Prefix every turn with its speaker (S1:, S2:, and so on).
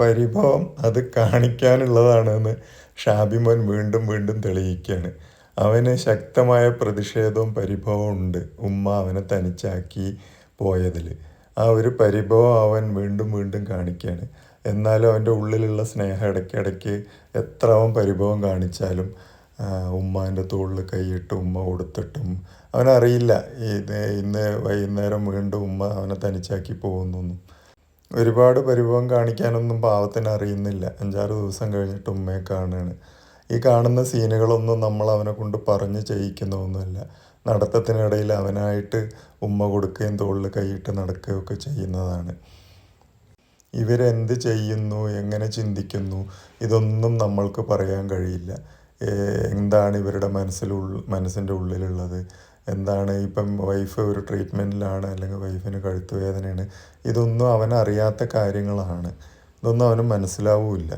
S1: പരിഭവം അത് കാണിക്കാനുള്ളതാണെന്ന് ഷാബിമോൻ വീണ്ടും വീണ്ടും തെളിയിക്കുകയാണ്. അവന് ശക്തമായ പ്രതിഷേധവും പരിഭവവും ഉണ്ട്. ഉമ്മ അവനെ തനിച്ചാക്കി പോയതിൽ ആ ഒരു പരിഭവം അവൻ വീണ്ടും വീണ്ടും കാണിക്കുകയാണ്. എന്നാലും അവന്റെ ഉള്ളിലുള്ള സ്നേഹം ഇടയ്ക്കിടയ്ക്ക് എത്ര അവൻ പരിഭവം കാണിച്ചാലും ഉമ്മാന്റെ തോളിൽ കൈയിട്ട് ഉമ്മ കൊടുത്തിട്ടും അവനറിയില്ല. ഇത് ഇന്ന് വൈകുന്നേരം വീണ്ടും ഉമ്മ അവനെ തനിച്ചാക്കി പോകുന്നൊന്നും ഒരുപാട് പരിഭവം കാണിക്കാനൊന്നും പാവത്തിന് അറിയുന്നില്ല. അഞ്ചാറ് ദിവസം കഴിഞ്ഞിട്ട് ഉമ്മയെ കാണുകയാണ് ഈ കാണുന്ന സീനുകളൊന്നും നമ്മൾ അവനെ കൊണ്ട് പറഞ്ഞ് ചെയ്യിക്കുന്നൊന്നുമില്ല. നടത്തത്തിനിടയിൽ അവനായിട്ട് ഉമ്മ കൊടുക്കുകയും തോളിൽ കൈയിട്ട് നടക്കുകയൊക്കെ ചെയ്യുന്നതാണ്. ഇവരെന്ത് ചെയ്യുന്നു? എങ്ങനെ ചിന്തിക്കുന്നു? ഇതൊന്നും നമ്മൾക്ക് പറയാൻ കഴിയില്ല. എന്താണ് ഇവരുടെ മനസ്സിലുൾ മനസ്സിന്റെ ഉള്ളിലുള്ളത്? എന്താണ് ഇപ്പം വൈഫ് ഒരു ട്രീറ്റ്മെന്റിലാണ് അല്ലെങ്കിൽ വൈഫിന് കഴുത്ത് വേദനയാണ്? ഇതൊന്നും അവനറിയാത്ത കാര്യങ്ങളാണ്. ഇതൊന്നും അവന് മനസ്സിലാവില്ല